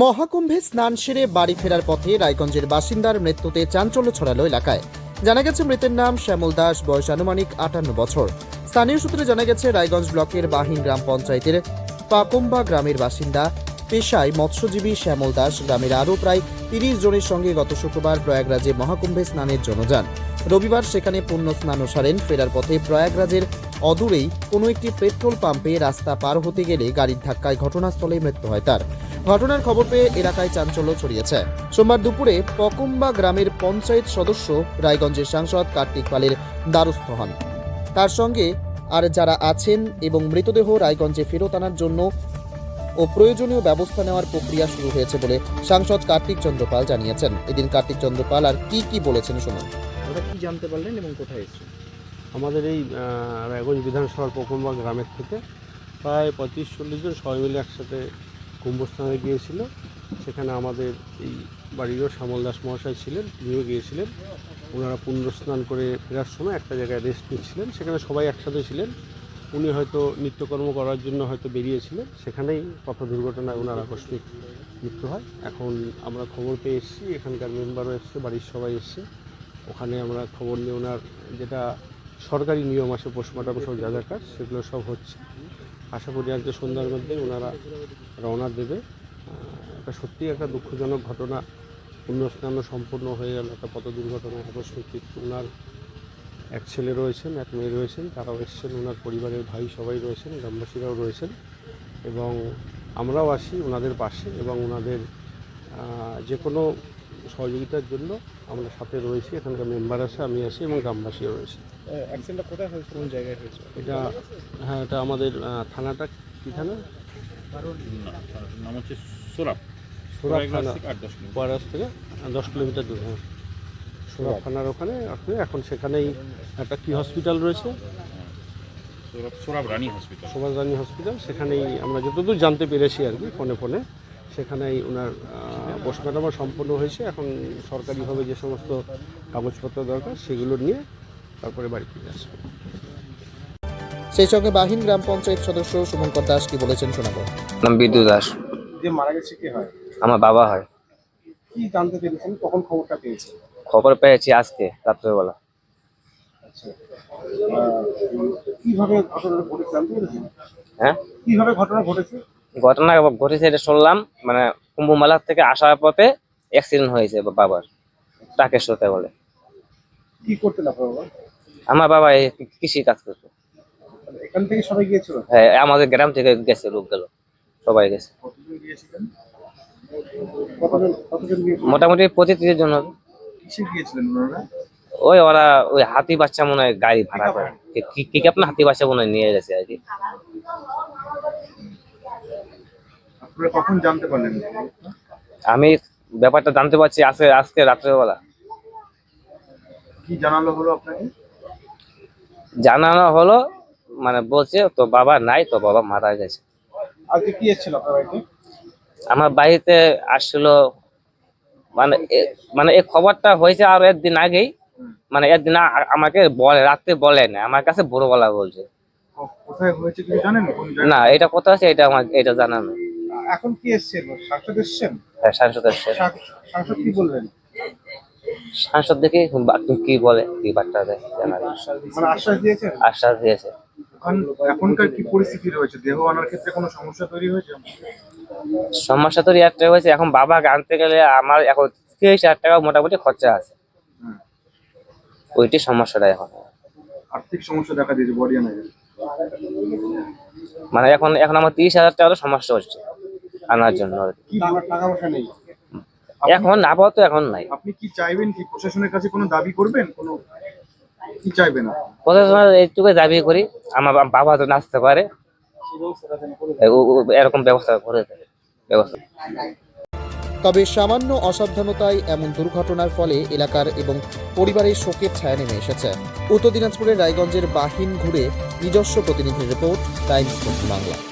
মহাকুম্ভে স্নান সেরে বাড়ি ফেরার পথে রায়গঞ্জের বাসিন্দার মৃত্যুতে চাঞ্চল্য ছড়ালো এলাকায়। জানা গেছে, মৃতের নাম শ্যামল দাস, বয়স আনুমানিক আটান্ন বছর। স্থানীয় সূত্রে জানা গেছে, রায়গঞ্জ ব্লকের বাহিন গ্রাম পঞ্চায়েতের পাকুম্বা গ্রামের বাসিন্দা পেশায় মৎস্যজীবী শ্যামল দাস গ্রামের আরও প্রায় তিরিশ জনের সঙ্গে গত শুক্রবার প্রয়াগরাজে মহাকুম্ভে স্নানের জন্য যান। রবিবার সেখানে পুণ্য স্নান সারেন। ফেরার পথে প্রয়াগরাজের অদূরেই কোনো একটি পেট্রোল পাম্পে রাস্তা পার হতে গেলে গাড়ির ধাক্কায় ঘটনাস্থলে মৃত্যু হয় তার। ঘটনার খবর পেয়ে এলাকায় চাঞ্চল্য ছড়িয়েছে। সোমবার দুপুরে পকুম্বা গ্রামের পঞ্চায়েত সদস্য রায়গঞ্জের সাংসদ কার্তিক পালের দ্বারস্থ হন। তার সঙ্গে আর যারা আছেন এবং মৃতদেহ রায়গঞ্জে ফেরত আনার জন্য ও প্রয়োজনীয় ব্যবস্থা নেওয়ার প্রক্রিয়া শুরু হয়েছে বলে সাংসদ কার্তিক চন্দ্রপাল জানিয়েছেন। এদিন কার্তিক চন্দ্রপাল আর কি কি বলেছেন শুনুন। ওটা কি জানতে পারলেন এবং কোথায় এসেছেন? আমাদের এই রায়গঞ্জ বিধানসভার পকুম্বা গ্রামের থেকে প্রায় পঁয়ত্রিশ চল্লিশ জন সবাই মিলে একসাথে কুম্ভস্থানে গিয়েছিল। সেখানে আমাদের এই বাড়িরও শ্যামল দাস মহাশয় ছিলেন, তিনিও গিয়েছিলেন। ওনারা পুণ্য স্নান করে ফেরার সময় একটা জায়গায় রেস্ট নিচ্ছিলেন। সেখানে সবাই একসাথে ছিলেন। উনি হয়তো নিত্যকর্ম করার জন্য হয়তো বেরিয়েছিলেন। সেখানেই পথ দুর্ঘটনায় ওনার আকস্মিক মৃত্যু হয়। এখন আমরা খবর পেয়ে এসেছি, এখানকার মেম্বারও এসছে, বাড়ির সবাই এসছে। ওখানে আমরা খবর নিয়ে ওনার যেটা সরকারি নিয়ম আছে পোস্টমর্টম সব যা যা কাজ, সেগুলো সব হচ্ছে। আশা করি আজকে সন্ধ্যার মধ্যেই ওনারা রওনা দেবে। এটা সত্যিই একটা দুঃখজনক ঘটনা। পুণ্যস্নান সম্পূর্ণ হয়ে গেল, একটা পথ দুর্ঘটনা আকস্মিক ওনার এক ছেলে রয়েছেন, এক মেয়ে রয়েছেন, তারাও এসছেন, ওনার পরিবারের ভাই সবাই রয়েছেন, গ্রামবাসীরাও রয়েছেন এবং আমরাও আসি ওনাদের পাশে এবং ওনাদের যে কোনো সহযোগিতার জন্য আমরা সাথে রয়েছি এখানকার মেম্বার আছে আমি আছি এবং গ্রামবাসীও রয়েছে। অ্যাক্সিডেন্টটা কোথায় হয়েছে কোন জায়গায় হয়েছে এটা হ্যাঁ এটা আমাদের থানাটা কী থানা? নাম হচ্ছে সোরাব। সুরাব থানা থেকে দশ কিলোমিটার। পয়াস থেকে দশ কিলোমিটার দূরে হ্যাঁ। সুরাব থানার ওখানে আপনি এখন সেখানেই একটা কি হসপিটাল রয়েছে? সোরাব সোরাব রানী হসপিটাল সমাজ রানী হসপিটাল সেখানেই আমরা যতদূর জানতে পেরেছি আর কি ফোনে ফোনে। সেখানেই ওনার পোস্টমর্টম সম্পন্ন হয়েছে। এখন সরকারিভাবে যে সমস্ত কাগজপত্র দরকার সেগুলো নিয়ে তারপরে বাড়ি ফিরে আসবে। সেই সঙ্গে বাহিন গ্রাম পঞ্চায়েত সদস্য শুভঙ্কর দাস কি বলেছেন শোনাবো? নাম বিদ্যু দাস। যে মারা গেছে কে হয়? আমার বাবা হয়। কি জানতে পেরেছেন? কখন খবরটা পেয়েছেন? খবর পেয়েছি আজকে রাত্রেবেলা। আচ্ছা। কীভাবে ঘটনাটা ঘটেছে জানতে পেরেছেন? হ্যাঁ? কীভাবে ঘটনা ঘটেছে? ঘটনা ঘটেছে এটা শুনলাম মানে কুম্ভমেলার থেকে আসার পথে অ্যাক্সিডেন্ট হয়েছে বাবার ট্রাকের সাথে বলে। কি করতেন আপনার বাবা? আমার বাবা এই কৃষি কাজ করতো। এখান থেকে সবাই গিয়েছিল? হ্যাঁ আমাদের গ্রাম থেকে গেছে লোক গেল সবাই গেছে। মোটামুটি পঁচিশ জন হবে। ওই ওরা ওই হাতি বাচ্চা মনে হয় গাড়ি ভাড়া করে। কি আপনার হাতি বাচ্চা মনে হয় নিয়ে গেছে আর কি। আপনারা কখন জানতে পারলেন? আমি ব্যাপারটা জানতে পারছি আজকে আজকে রাত্রেবেলা। কি জানালো হলো আপনাকে? জানানো হলো মানে বলছে তো বাবা নাই তো বাবা মারা গেছে। আজকে কি এসেছিল আপনার বাড়িতে? আমার বাড়িতে আসছিল মানে মানে এই খবরটা হয়েছে আরও একদিন আগেই মানে একদিন আমাকে বলে রাত্রে বলে না আমার কাছে বড় বলা বলছে। কোথায় হয়েছে কিছু জানেন? না এটা কথা আছে এটা আমার এটা জানানো এখন কি এসছেন? সাংসদ এসছেন? হ্যাঁ সাংসদ এসছে সাং- সাংসদ কি সাংসদ দেখে কি বলে কি বার্তা দেয় জানাবে মানে আশ্বাস দিয়েছেন? আশ্বাস দিয়েছে। এখনকার কি পরিস্থিতি রয়েছে? দেহ আনার ক্ষেত্রে কোনো সমস্যা তৈরি হয়েছে? সমস্যা তো একটা হয়েছে এখন বাবাকে আনতে গেলে আমার এখন তিরিশ হাজার টাকা মোটামুটি খরচা আছে। ওইটি সমস্যাটা এখন আর্থিক সমস্যা দেখা দিয়েছে বডি আনা মানে এখন এখন আমার তিরিশ হাজার টাকারও সমস্যা হচ্ছে আনার জন্য টাকা পয়সা নেই? এখন আপাতত এখন নাই। আপনি কি চাইবেন কি? প্রশাসনের কাছে কোনো দাবি করবেন? কোনো কি চাইবেন আপনি? প্রশাসন এইটুকু দাবি করি আমার বাবা তো নাচতে পারে। এরকম ব্যবস্থা করে দেবে ব্যবস্থা। তবে সামান্য অসাবধানতায় এমন দুর্ঘটনার ফলে এলাকার এবং পরিবারের শোকের ছায়া নেমে এসেছে। উত্তর দিনাজপুরের রায়গঞ্জের বাহিন ঘুরে নিজস্ব প্রতিনিধি report, Times Bangla.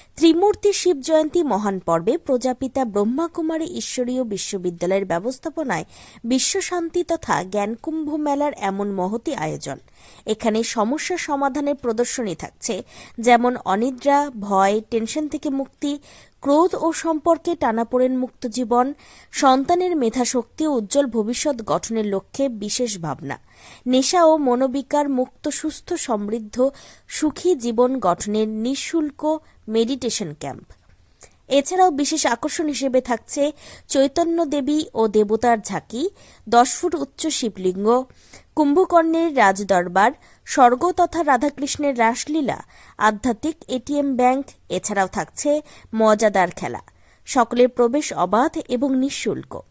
Trimurti Shiva জয়ন্তী মহান পর্বে প্রজাপিতা ব্রহ্মাকুমারী ঈশ্বরীয় বিশ্ববিদ্যালয়ের ব্যবস্থাপনায় বিশ্বশান্তি তথা জ্ঞানকুম্ভ মেলার এমন মহতি আয়োজন। এখানে সমস্যা সমাধানের প্রদর্শনী থাকছে, যেমন অনিদ্রা, ভয়, টেনশন থেকে মুক্তি, ক্রোধ ও সম্পর্কে টানাপোড়েন মুক্ত জীবন সন্তানের মেধাশক্তি ও উজ্জ্বল ভবিষ্যৎ গঠনের লক্ষ্যে বিশেষ ভাবনা। নেশা ও মনোবিকার মুক্ত, সুস্থ, সমৃদ্ধ, সুখী জীবন গঠনের নিঃশুল্ক মেডিটেশন ক্যাম্প। এছাড়াও বিশেষ আকর্ষণ হিসেবে থাকছে চৈতন্য দেবী ও দেবতার ঝাঁকি, দশ ফুট উচ্চ শিবলিঙ্গ, কুম্ভকর্ণের রাজদরবার, স্বর্গ তথা রাধাকৃষ্ণের রাসলীলা, আধ্যাত্মিক এটিএম ব্যাংক, এছাড়াও থাকছে মজাদার খেলা। সকলের প্রবেশ অবাধ এবং নিঃশুল্ক।